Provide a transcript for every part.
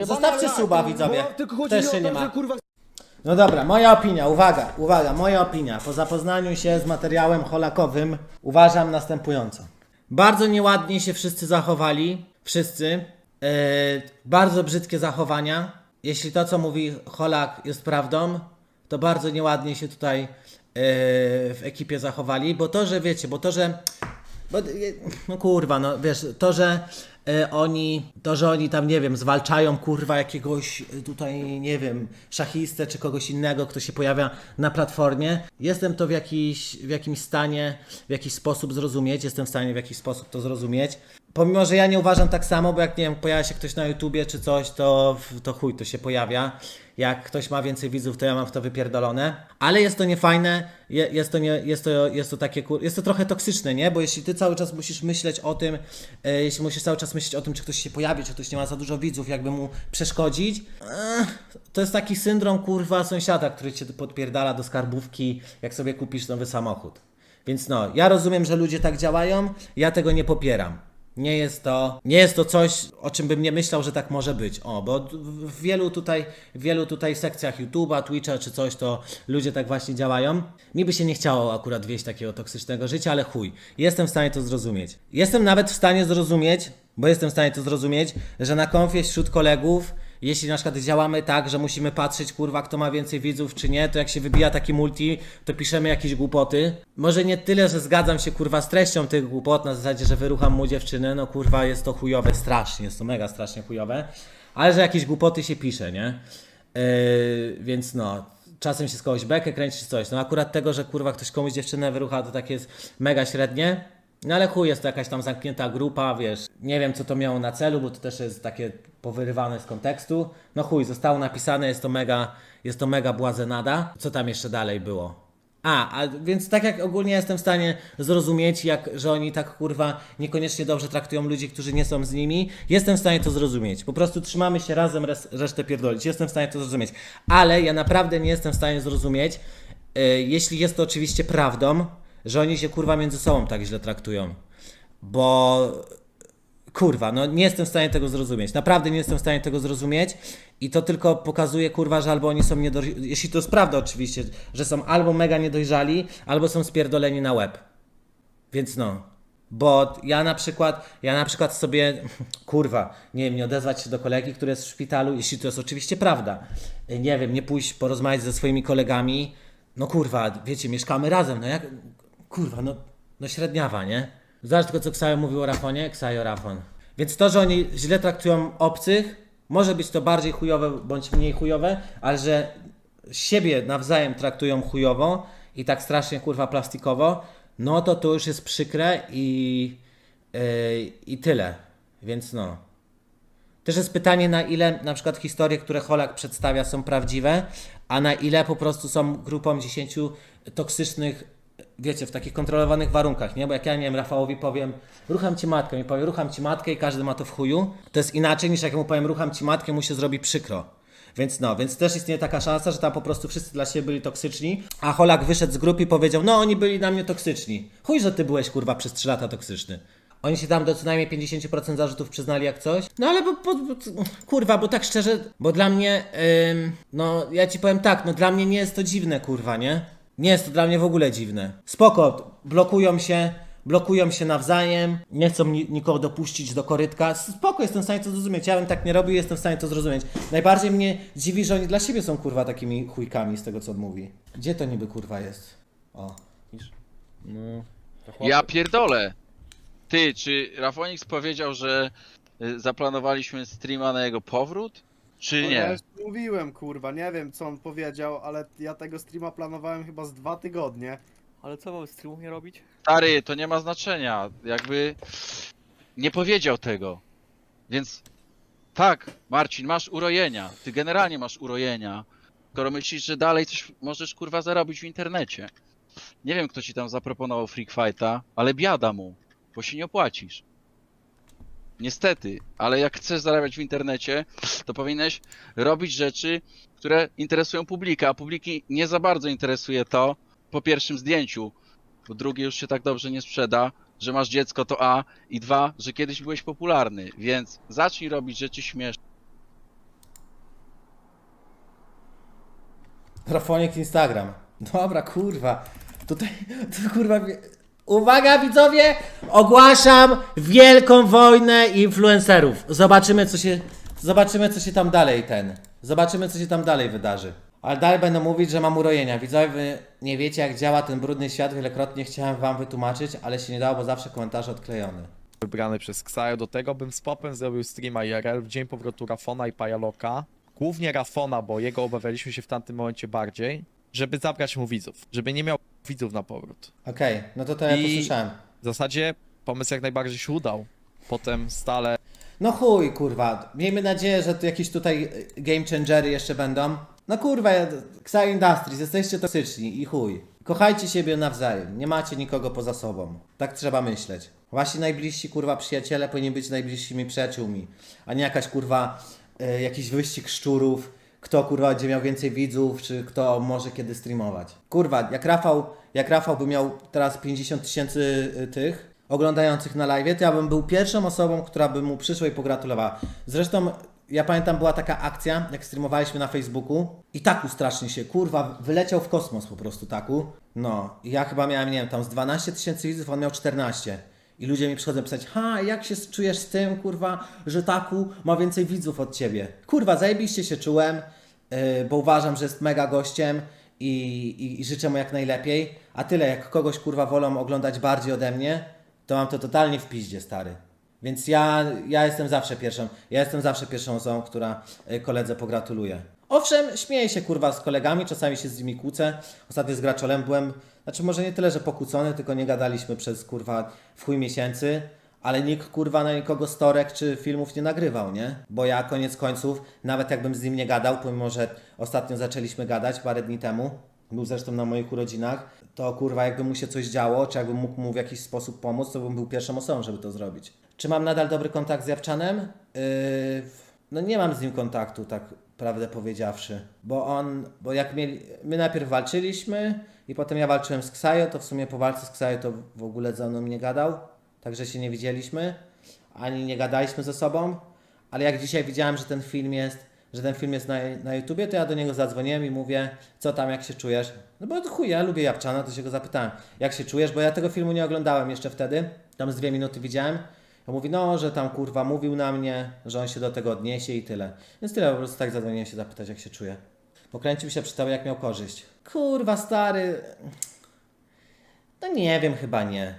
Zostawcie suba, widzowie. Bo tylko chodzi Też mi o się to, nie ma. że kurwa No dobra, moja opinia, uwaga, uwaga, moja opinia. Po zapoznaniu się z materiałem holakowym uważam następująco. Bardzo nieładnie się wszyscy zachowali. Wszyscy. E, bardzo brzydkie zachowania. Jeśli to, co mówi Holak jest prawdą, to bardzo nieładnie się tutaj e, w ekipie zachowali, bo to, że wiecie, bo to, że bo, e, no kurwa, no wiesz, to, że e, oni, to, że oni tam, nie wiem, zwalczają kurwa jakiegoś e, tutaj, nie wiem, szachistę czy kogoś innego, kto się pojawia na platformie, jestem to w, jakiś, w jakimś stanie, w jakiś sposób zrozumieć, jestem w stanie w jakiś sposób to zrozumieć. Pomimo, że ja nie uważam tak samo, bo jak nie wiem, pojawia się ktoś na YouTubie czy coś, to, to chuj, to się pojawia. Jak ktoś ma więcej widzów, to ja mam w to wypierdolone. Ale jest to niefajne, je- jest to, nie, jest to, jest to takie, jest to trochę toksyczne, nie? Bo jeśli ty cały czas musisz myśleć o tym, e, jeśli musisz cały czas myśleć o tym, czy ktoś się pojawi, czy ktoś nie ma za dużo widzów, jakby mu przeszkodzić, eh, to jest taki syndrom kurwa sąsiada, który cię podpierdala do skarbówki, jak sobie kupisz nowy samochód. Więc no, ja rozumiem, że ludzie tak działają, ja tego nie popieram. Nie jest to, nie jest to coś, o czym bym nie myślał, że tak może być. O, bo w wielu tutaj, w wielu tutaj sekcjach YouTube'a, Twitcha czy coś, to ludzie tak właśnie działają. Mi by się nie chciało akurat wieść takiego toksycznego życia, ale chuj. Jestem w stanie to zrozumieć. Jestem nawet w stanie zrozumieć, bo jestem w stanie to zrozumieć, że na konfie wśród kolegów jeśli na przykład działamy tak, że musimy patrzeć, kurwa, kto ma więcej widzów, czy nie, to jak się wybija taki multi, to piszemy jakieś głupoty. Może nie tyle, że zgadzam się, kurwa, z treścią tych głupot, na zasadzie, że wyrucham mu dziewczynę, no kurwa, jest to chujowe, strasznie, jest to mega strasznie chujowe, ale że jakieś głupoty się pisze, nie? Yy, więc no, czasem się z kogoś bekę kręci coś. No akurat tego, że kurwa ktoś komuś dziewczynę wyrucha, to tak jest mega średnie. No ale chuj, jest to jakaś tam zamknięta grupa, wiesz. Nie wiem, co to miało na celu, bo to też jest takie powyrywane z kontekstu. No chuj, zostało napisane, jest to mega, jest to mega błazenada. Co tam jeszcze dalej było? A, a więc tak jak ogólnie jestem w stanie zrozumieć, jak, że oni tak kurwa niekoniecznie dobrze traktują ludzi, którzy nie są z nimi, jestem w stanie to zrozumieć. Po prostu trzymamy się razem, res, resztę pierdolić. Jestem w stanie to zrozumieć. Ale ja naprawdę nie jestem w stanie zrozumieć, yy, jeśli jest to oczywiście prawdą, że oni się kurwa między sobą tak źle traktują. Bo kurwa, no nie jestem w stanie tego zrozumieć. Naprawdę nie jestem w stanie tego zrozumieć i to tylko pokazuje, kurwa, że albo oni są niedojrzali, jeśli to jest prawda oczywiście, że są albo mega niedojrzali, albo są spierdoleni na łeb. Więc no. Bo ja na przykład, ja na przykład sobie, kurwa, nie wiem, nie odezwać się do kolegi, który jest w szpitalu, jeśli to jest oczywiście prawda. Nie wiem, nie pójść porozmawiać ze swoimi kolegami. No kurwa, wiecie, mieszkamy razem, no jak, kurwa, no, no średniawa, nie? Zobacz tylko, co Ksajo mówił o Rafonie, Ksajo Rafon. Więc to, że oni źle traktują obcych, może być to bardziej chujowe bądź mniej chujowe, ale że siebie nawzajem traktują chujowo i tak strasznie kurwa plastikowo, no to to już jest przykre i, yy, i tyle. Więc no. Też jest pytanie, na ile na przykład historie, które Holak przedstawia, są prawdziwe, a na ile po prostu są grupą 10 toksycznych, wiecie, w takich kontrolowanych warunkach, nie? Bo jak ja, nie wiem, Rafałowi powiem, rucham ci matkę, mi powie, rucham ci matkę i każdy ma to w chuju, to jest inaczej niż jak mu powiem, rucham ci matkę, mu się zrobi przykro. Więc no, więc też istnieje taka szansa, że tam po prostu wszyscy dla siebie byli toksyczni, a Holak wyszedł z grupy i powiedział, no oni byli na mnie toksyczni. Chuj, że ty byłeś kurwa przez 3 lata toksyczny. Oni się tam do co najmniej 50% zarzutów przyznali jak coś. No ale bo, bo, bo kurwa, bo tak szczerze, bo dla mnie, no ja ci powiem tak, no dla mnie nie jest to dziwne, kurwa, nie? Nie jest to dla mnie w ogóle dziwne. Spoko, blokują się, blokują się nawzajem, nie chcą ni- nikogo dopuścić do korytka. Spoko, jestem w stanie to zrozumieć. Ja bym tak nie robił, jestem w stanie to zrozumieć. Najbardziej mnie dziwi, że oni dla siebie są kurwa takimi chujkami z tego co on mówi. Gdzie to niby kurwa jest? O, widzisz? Ja pierdolę. Ty, czy Rafonix powiedział, że y, zaplanowaliśmy streama na jego powrót? Czy No Ja nie? już mówiłem, kurwa, nie wiem co on powiedział, ale ja tego streama planowałem chyba z dwa tygodnie. Ale co mam streamów nie robić? Stary, to nie ma znaczenia. Jakby nie powiedział tego. Więc tak, Marcin, masz urojenia. Ty generalnie masz urojenia. Skoro myślisz, że dalej coś możesz kurwa zarobić w internecie. Nie wiem, kto ci tam zaproponował Freak Fighta, ale biada mu, bo się nie opłacisz. Niestety, ale jak chcesz zarabiać w internecie, to powinieneś robić rzeczy, które interesują publika, a publiki nie za bardzo interesuje to po pierwszym zdjęciu, po drugie już się tak dobrze nie sprzeda, że masz dziecko to A i dwa, że kiedyś byłeś popularny, więc zacznij robić rzeczy śmieszne. Rafoniek Instagram. Dobra, kurwa. Tutaj, to, kurwa, Uwaga widzowie! Ogłaszam wielką wojnę influencerów. Zobaczymy co się... Zobaczymy co się tam dalej ten... Zobaczymy co się tam dalej wydarzy. Ale dalej będę mówić, że mam urojenia. Widzowie, wy nie wiecie jak działa ten brudny świat. Wielokrotnie chciałem wam wytłumaczyć, ale się nie dało, bo zawsze komentarz odklejony. wybrany przez Xayo. Do tego bym z Popem zrobił streama IRL w dzień powrotu Rafona i Pajaloka. Głównie Rafona, bo jego obawialiśmy się w tamtym momencie bardziej, żeby zabrać mu widzów, żeby nie miał widzów na powrót. Okej, no to to ja I- słyszałem. W zasadzie pomysł jak najbardziej się udał. Potem stale No chuj, kurwa. Miejmy nadzieję, że tu jakieś tutaj y, game changery jeszcze będą. No kurwa, ja- Xayo Industries, jesteście toksyczni i chuj. Kochajcie siebie nawzajem, nie macie nikogo poza sobą. Tak trzeba myśleć. Wasi najbliżsi kurwa przyjaciele powinni być najbliższymi przyjaciółmi, a nie jakaś kurwa y, jakiś wyścig szczurów, kto kurwa będzie miał więcej widzów, czy kto może kiedy streamować. Kurwa, jak Rafał, jak Rafał by miał teraz 50 tysięcy y, tych oglądających na live, to ja bym był pierwszą osobą, która by mu przyszła i pogratulowała. Zresztą ja pamiętam, była taka akcja, jak streamowaliśmy na Facebooku i taku strasznie się, kurwa, wyleciał w kosmos po prostu taku. No, ja chyba miałem, nie wiem, tam z 12 tysięcy widzów, on miał 14. I ludzie mi przychodzą pisać, ha, jak się czujesz z tym, kurwa, że taku ma więcej widzów od ciebie. Kurwa, zajebiście się czułem, yy, bo uważam, że jest mega gościem i, i, i życzę mu jak najlepiej. A tyle, jak kogoś, kurwa, wolą oglądać bardziej ode mnie, to mam to totalnie w piździe, stary. Więc ja, ja jestem zawsze pierwszą, ja jestem zawsze pierwszą osobą, która y, koledze pogratuluje. Owszem, śmieję się kurwa z kolegami, czasami się z nimi kłócę. Ostatnio z Graczolem byłem, znaczy może nie tyle, że pokłócony, tylko nie gadaliśmy przez kurwa w chuj miesięcy, ale nikt kurwa na nikogo storek czy filmów nie nagrywał, nie? Bo ja koniec końców, nawet jakbym z nim nie gadał, pomimo że ostatnio zaczęliśmy gadać parę dni temu, był zresztą na moich urodzinach, to kurwa jakby mu się coś działo, czy jakbym mógł mu w jakiś sposób pomóc, to bym był pierwszą osobą, żeby to zrobić. Czy mam nadal dobry kontakt z Jawczanem? Yy, no nie mam z nim kontaktu, tak prawdę powiedziawszy, bo on, bo jak mieli, my najpierw walczyliśmy i potem ja walczyłem z Ksajo, to w sumie po walce z Ksajo to w ogóle ze mną nie gadał, także się nie widzieliśmy, ani nie gadaliśmy ze sobą, ale jak dzisiaj widziałem, że ten film jest, że ten film jest na, na YouTubie, to ja do niego zadzwoniłem i mówię, co tam, jak się czujesz? No bo chuj, ja lubię Japczana, to się go zapytałem, jak się czujesz, bo ja tego filmu nie oglądałem jeszcze wtedy, tam z dwie minuty widziałem. On mówi, no, że tam kurwa mówił na mnie, że on się do tego odniesie i tyle. Więc tyle, po prostu tak zadzwoniłem się zapytać, jak się czuje. Bo kręcił się przy tobie, jak miał korzyść. Kurwa, stary. No nie wiem, chyba nie.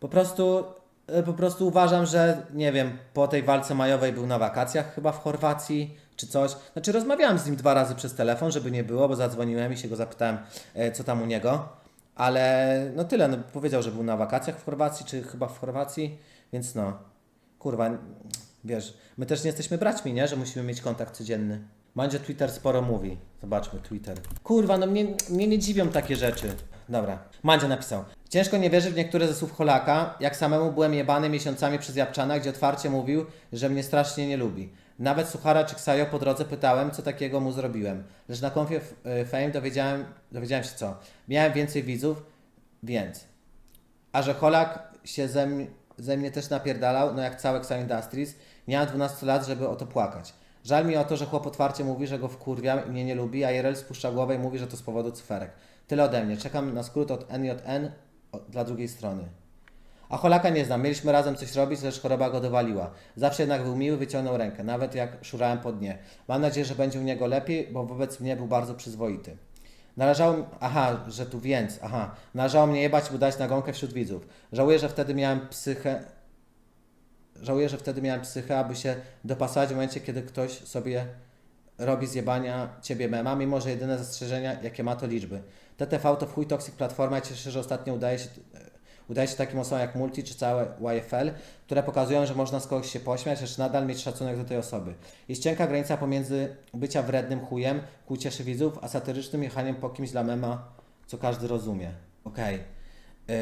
Po prostu, e, po prostu uważam, że nie wiem, po tej walce majowej był na wakacjach chyba w Chorwacji czy coś. Znaczy rozmawiałem z nim dwa razy przez telefon, żeby nie było, bo zadzwoniłem i się go zapytałem, e, co tam u niego. Ale no tyle, no powiedział, że był na wakacjach w Chorwacji, czy chyba w Chorwacji, więc no, kurwa, wiesz, my też nie jesteśmy braćmi, nie, że musimy mieć kontakt codzienny. Mandzio Twitter sporo mówi. Zobaczmy Twitter. Kurwa, no mnie, mnie nie dziwią takie rzeczy. Dobra. Mandzio napisał. Ciężko nie wierzyć w niektóre ze słów Holaka, jak samemu byłem jebany miesiącami przez Japczana, gdzie otwarcie mówił, że mnie strasznie nie lubi. Nawet Suchara czy Ksajo po drodze pytałem, co takiego mu zrobiłem. Lecz na konfie y, Fame dowiedziałem, dowiedziałem się co. Miałem więcej widzów, więc. A że Holak się ze, ze mnie też napierdalał, no jak całe Xayo Industries, mam 12 lat, żeby o to płakać. Żal mi o to, że chłop otwarcie mówi, że go wkurwiam i mnie nie lubi, a IRL spuszcza głowę i mówi, że to z powodu cyferek. Tyle ode mnie. Czekam na skrót od NJN o- dla drugiej strony. A Holaka nie znam. Mieliśmy razem coś robić, lecz choroba go dowaliła. Zawsze jednak był miły, wyciągnął rękę, nawet jak szurałem po dnie. Mam nadzieję, że będzie u niego lepiej, bo wobec mnie był bardzo przyzwoity. Należało mi... Aha, że tu więc, aha. Należało mnie jebać, by dać nagonkę wśród widzów. Żałuję, że wtedy miałem psychę... Żałuję, że wtedy miałem psychę, aby się dopasować w momencie, kiedy ktoś sobie robi zjebania ciebie mema, mimo że jedyne zastrzeżenia, jakie ma, to liczby. TTV to w chuj toxic platforma cieszę się, że ostatnio udaje się, udaje się takim osobom jak Multi czy całe YFL, które pokazują, że można z kogoś się pośmiać, lecz nadal mieć szacunek do tej osoby. Jest cienka granica pomiędzy bycia wrednym chujem, ku cieszy widzów, a satyrycznym jechaniem po kimś dla mema, co każdy rozumie. Okej. Yy,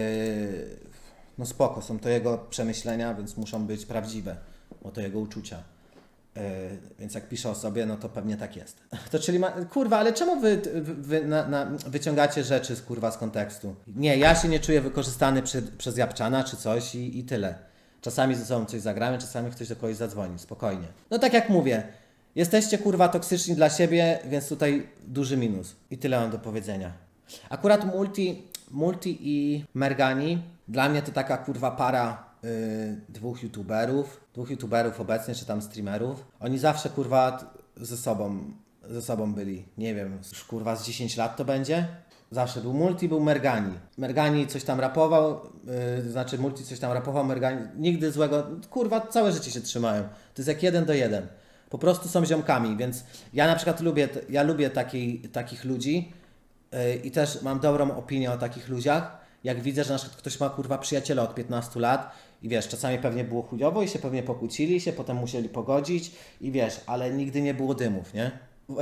no spoko, są to jego przemyślenia, więc muszą być prawdziwe, bo to jego uczucia. Yy, więc jak pisze o sobie, no to pewnie tak jest. To czyli, ma, kurwa, ale czemu wy, wy na, na, wyciągacie rzeczy z kurwa z kontekstu? Nie, ja się nie czuję wykorzystany przy, przez Japczana czy coś i, i tyle. Czasami ze sobą coś zagramy, czasami ktoś do kogoś zadzwoni, spokojnie. No tak jak mówię, Jesteście kurwa toksyczni dla siebie, więc tutaj duży minus. I tyle mam do powiedzenia. Akurat Multi, Multi i Mergani, dla mnie to taka kurwa para y, dwóch youtuberów, dwóch youtuberów obecnie, czy tam streamerów. Oni zawsze kurwa ze sobą, ze sobą byli. Nie wiem, już kurwa z 10 lat to będzie. Zawsze był Multi, był Mergani. Mergani coś tam rapował, yy, znaczy Multi coś tam rapował, Mergani nigdy złego, kurwa całe życie się trzymają. To jest jak jeden do jeden. Po prostu są ziomkami, więc ja na przykład lubię, ja lubię takiej, takich ludzi yy, i też mam dobrą opinię o takich ludziach. Jak widzę, że na przykład ktoś ma kurwa przyjaciela od 15 lat i wiesz, czasami pewnie było chujowo i się pewnie pokłócili się, potem musieli pogodzić i wiesz, ale nigdy nie było dymów, nie? Yy,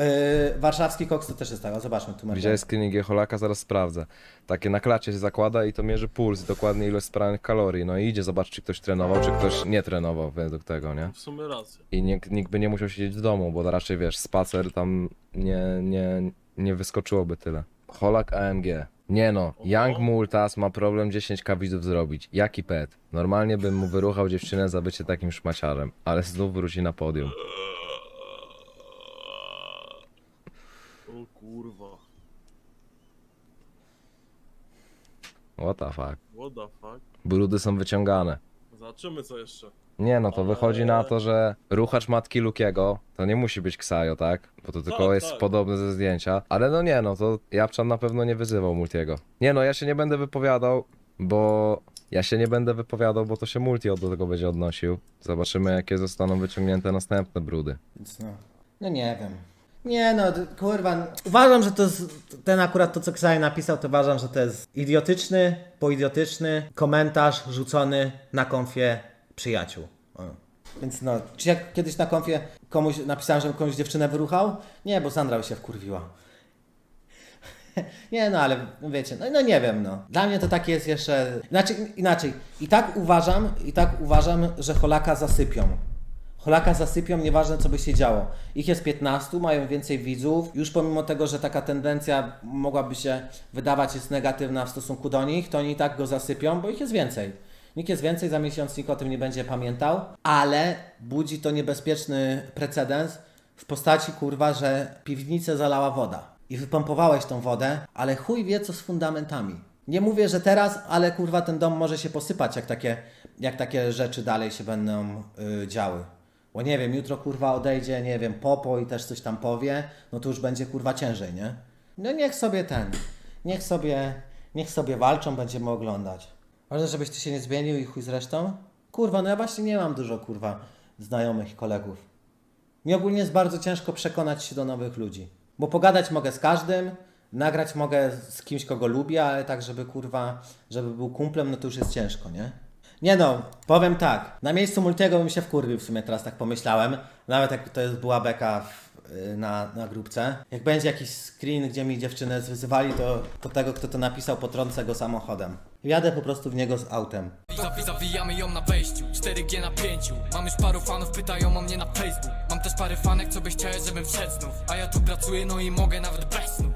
warszawski koks to też jest tak, o, zobaczmy tu. Widziałeś screening Holaka, zaraz sprawdzę. Takie na klacie się zakłada i to mierzy puls, dokładnie ilość spalanych kalorii. No i idzie zobaczyć, czy ktoś trenował, czy ktoś nie trenował według tego, nie? W sumie rację. I nikt, nikt by nie musiał siedzieć w domu, bo raczej wiesz, spacer tam nie, nie, nie wyskoczyłoby tyle. Holak AMG. Nie no, Young Multas ma problem 10k widzów zrobić. Jaki pet? Normalnie bym mu wyruchał dziewczynę za bycie takim szmaciarem, ale znów wróci na podium. O kurwa. What the fuck? What the fuck? Brudy są wyciągane. Zobaczymy co jeszcze. Nie no, to wychodzi na to, że ruchacz matki Lukiego to nie musi być Ksajo, tak? Bo to tylko Tak, jest tak. podobne ze zdjęcia. Ale no nie no, to Japczan na pewno nie wyzywał Multiego. Nie no, ja się nie będę wypowiadał, bo... Ja się nie będę wypowiadał, bo to się Multi do tego będzie odnosił. Zobaczymy, jakie zostaną wyciągnięte następne brudy. Więc no, no nie wiem. Nie no, d- kurwa, uważam, że to jest, ten akurat to, co Ksaj napisał, to uważam, że to jest idiotyczny, poidiotyczny komentarz rzucony na konfie przyjaciół. O. Więc no, czy jak kiedyś na konfie komuś napisałem, że komuś dziewczynę wyruchał? Nie, bo Sandra by się wkurwiła. Nie no, ale wiecie, no, no nie wiem, no. Dla mnie to takie jest jeszcze... Inaczej, inaczej. I tak uważam, i tak uważam, że Holaka zasypią. Holaka zasypią, nieważne co by się działo. Ich jest 15, mają więcej widzów. Już pomimo tego, że taka tendencja mogłaby się wydawać jest negatywna w stosunku do nich, to oni i tak go zasypią, bo ich jest więcej. Nikt jest więcej, za miesiąc nikt o tym nie będzie pamiętał, ale budzi to niebezpieczny precedens w postaci kurwa, że piwnicę zalała woda. I wypompowałeś tą wodę, ale chuj wie co z fundamentami. Nie mówię, że teraz, ale kurwa ten dom może się posypać, jak takie, jak takie rzeczy dalej się będą y, działy. Bo nie wiem, jutro kurwa odejdzie, nie wiem, Popo i też coś tam powie, no to już będzie kurwa ciężej, nie? No niech sobie ten, niech sobie, niech sobie walczą, będziemy oglądać. Ważne, żebyś ty się nie zmienił i chuj zresztą. Kurwa, no ja właśnie nie mam dużo kurwa znajomych i kolegów. Mi ogólnie jest bardzo ciężko przekonać się do nowych ludzi. Bo pogadać mogę z każdym, nagrać mogę z kimś, kogo lubię, ale tak, żeby kurwa, żeby był kumplem, no to już jest ciężko, nie? Nie no, powiem tak. Na miejscu Multiego bym się wkurwił w sumie, teraz tak pomyślałem. Nawet jak to jest, była beka w, y, na, na grupce. Jak będzie jakiś screen, gdzie mi dziewczynę zwyzywali, to, to tego, kto to napisał, potrącę go samochodem. Jadę po prostu w niego z autem. Zawi- Zawijamy ją na wejściu, 4G na pięciu. Mam już paru fanów, pytają o mnie na Facebook Mam też parę fanek, co by chciały, żebym wszedł znów. A ja tu pracuję, no i mogę nawet bez snu